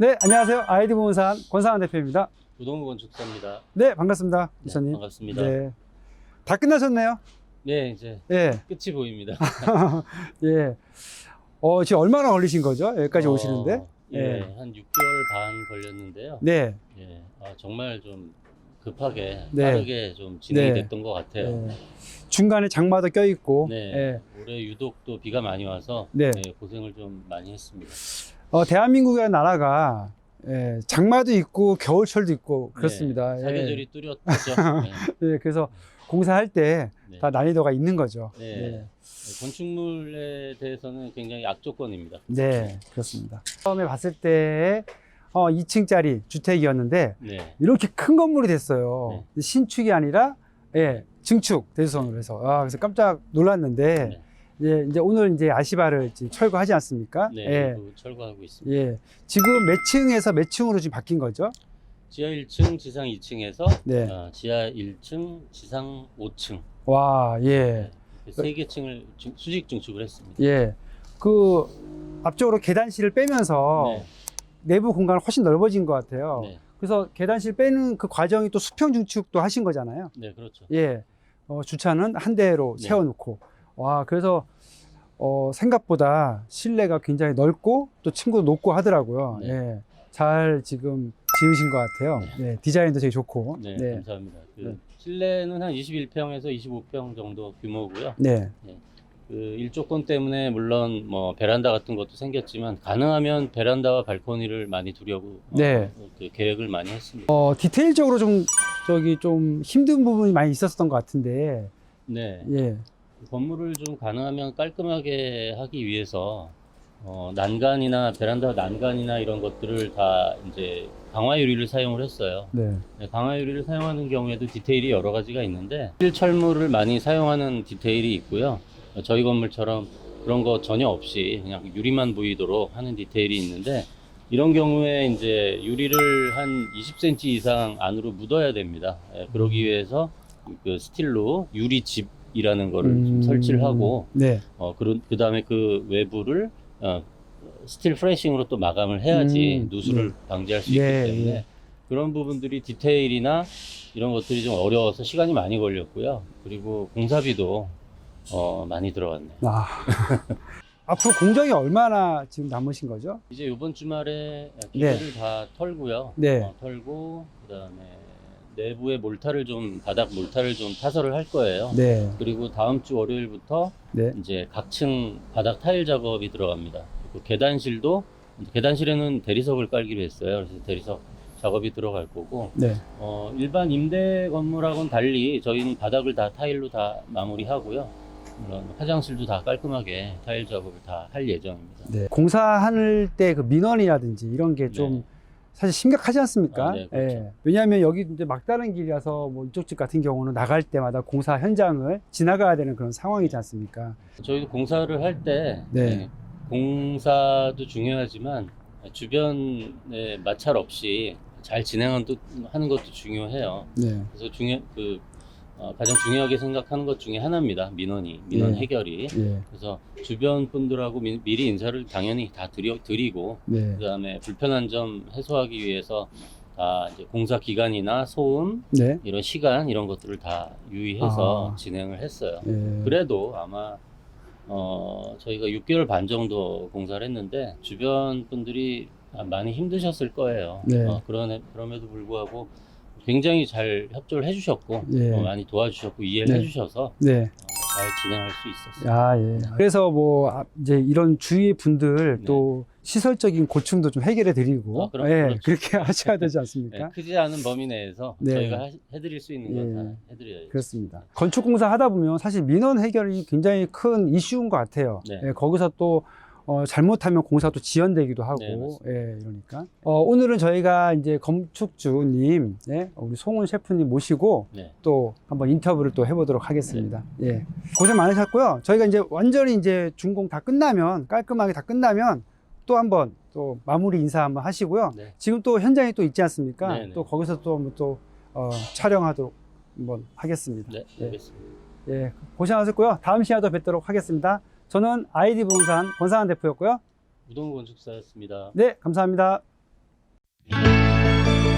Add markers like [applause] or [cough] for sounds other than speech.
네, 안녕하세요. 아이디 부동산 권상환 대표입니다. 우동우 건축사입니다. 네, 반갑습니다. 네, 기사님. 반갑습니다. 네. 다 끝나셨네요? 네, 이제 예. 끝이 보입니다. [laughs] 예. 어, 지금 얼마나 걸리신 거죠? 여기까지 어, 오시는데? 예, 예. 한 6개월 반 걸렸는데요. 네. 예, 아, 정말 좀 급하게 네. 빠르게 좀 진행이 네. 됐던 것 같아요. 예. 중간에 장마도 껴 있고. 네. 예. 올해 유독 또 비가 많이 와서 네. 예, 고생을 좀 많이 했습니다. 어, 대한민국이라는 나라가 예, 장마도 있고 겨울철도 있고 그렇습니다. 네, 예. 사계절이 뚜렷하죠. [laughs] 네. 예, 그래서 공사할 때다 네. 난이도가 있는 거죠. 네. 건축물에 대해서는 굉장히 악조건입니다. 네, 그렇습니다. 처음에 봤을 때 어, 2층짜리 주택이었는데 네. 이렇게 큰 건물이 됐어요. 네. 신축이 아니라 예, 증축 대수선으로 해서 아, 그래서 깜짝 놀랐는데 네. 이제, 오늘 이제 아시바를 이제 철거하지 않습니까? 네, 예. 철거하고 있습니다. 예. 지금 몇 층에서 몇 층으로 지금 바뀐 거죠? 지하 1층, 지상 2층에서 네. 어, 지하 1층, 지상 5층 와, 예. 세 개 층을 중- 수직 증축을 했습니다. 예. 그 앞쪽으로 계단실을 빼면서 네, 내부 공간이 훨씬 넓어진 것 같아요. 네, 그래서 계단실 빼는 그 과정이 또 수평 증축도 하신 거잖아요. 네, 그렇죠. 예. 어, 주차는 한 대로 네. 세워놓고. 와, 그래서 어, 생각보다 실내가 굉장히 넓고 또 층도 높고 하더라고요. 네. 예. 잘 지금 지으신 것 같아요. 네. 디자인도 되게 좋고. 네, 네. 감사합니다. 그 네. 실내는 한 21평에서 25평 정도 규모고요. 네. 그 일조건 때문에 물론 뭐 베란다 같은 것도 생겼지만 가능하면 베란다와 발코니를 많이 두려고 어, 네. 그 계획을 많이 했습니다. 어, 디테일적으로 좀 저기 좀 힘든 부분이 많이 있었던 것 같은데. 네, 예. 건물을 좀 가능하면 깔끔하게 하기 위해서 어, 난간이나 베란다 난간이나 이런 것들을 다 이제 강화 유리를 사용을 했어요. 네. 네, 강화 유리를 사용하는 경우에도 디테일이 여러 가지가 있는데 실철물을 많이 사용하는 디테일이 있고요. 어, 저희 건물처럼 그런 거 전혀 없이 그냥 유리만 보이도록 하는 디테일이 있는데 이런 경우에 이제 유리를 한 20cm 이상 안으로 묻어야 됩니다. 예, 그러기 위해서 그 스틸로 유리 집 이라는 거를 좀 음, 설치를 하고 네. 어, 그, 그 다음에 그 외부를, 어, 스틸 프레싱으로 또 마감을 해야지 음, 누수를 네. 방지할 수 있기 네, 때문에 예. 그런 부분들이 디테일이나 이런 것들이 좀 어려워서 시간이 많이 걸렸고요. 그리고 공사비도 어, 많이 들어갔네요. 아. [laughs] 앞으로 공정이 얼마나 지금 남으신 거죠? 이제 이번 주말에 기계를 다 털고요. 네. 어, 털고, 그 다음에 내부에 몰타를 좀, 바닥 몰타를 좀 타설을 할 거예요. 네. 그리고 다음 주 월요일부터 네. 이제 각층 바닥 타일 작업이 들어갑니다. 그리고 계단실도 계단실에는 대리석을 깔기로 했어요. 그래서 대리석 작업이 들어갈 거고 네. 어, 일반 임대 건물하고는 달리 저희는 바닥을 다 타일로 다 마무리하고요. 물론 화장실도 다 깔끔하게 타일 작업을 다 할 예정입니다. 네. 공사할 때 그 민원이라든지 이런 게좀 네. 사실 심각하지 않습니까? 아, 네, 그렇죠. 예. 왜냐하면 여기 이제 막다른 길이라서 뭐 이쪽 집 같은 경우는 나갈 때마다 공사 현장을 지나가야 되는 그런 상황이지 않습니까? 저희도 공사를 할 때 네. 공사도 중요하지만 주변에 마찰 없이 잘 진행하는 것도 중요해요. 네. 그래서 중요 그 어, 가장 중요하게 생각하는 것 중에 하나입니다. 민원이 민원 네. 해결이. 예. 그래서 주변 분들하고 미, 리 인사를 당연히 다 드려, 드리고 네. 그다음에 불편한 점 해소하기 위해서 다 이제 공사 기간이나 소음 네. 이런 시간 이런 것들을 다 유의해서 아. 진행을 했어요. 예. 그래도 아마 어, 저희가 6개월 반 정도 공사를 했는데 주변 분들이 많이 힘드셨을 거예요. 네. 어, 그런 그럼에도 불구하고 굉장히 잘 협조를 해주셨고 예. 어, 많이 도와주셨고 이해를 네. 해주셔서 네. 어, 잘 진행할 수 있었어요. 아, 예. 그래서 뭐 아, 이제 이런 주위 분들 네. 또 시설적인 고충도 좀 해결해 드리고 아, 그럼 예, 그렇죠. 그렇게 [laughs] 하셔야 되지 네, 않습니까? 크지 않은 범위 내에서 네. 저희가 하- 해드릴 수 있는 건 예. 다 해드려야죠. 그렇습니다. 건축 공사 하다 보면 사실 민원 해결이 굉장히 큰 이슈인 것 같아요. 네. 예, 거기서 또 어, 잘못하면 공사도 지연되기도 하고, 네. 예, 이러니까. 어, 오늘은 저희가 이제 건축주님, 예, 우리 송은 셰프님 모시고 네. 또 한번 인터뷰를 또 해보도록 하겠습니다. 예. 고생 많으셨고요. 저희가 이제 완전히 이제 준공 다 끝나면, 깔끔하게 다 끝나면 또 한번 또 마무리 인사 한번 하시고요. 네. 지금 또 현장이 또 있지 않습니까? 네, 네. 또 거기서 또 한번 또 어, 촬영하도록 한번 하겠습니다. 네, 예. 알겠습니다. 예, 고생하셨고요. 다음 시간에 또 뵙도록 하겠습니다. 저는 아이디 부동산 권상환 대표였고요. 우동 건축사였습니다. 네, 감사합니다. 네.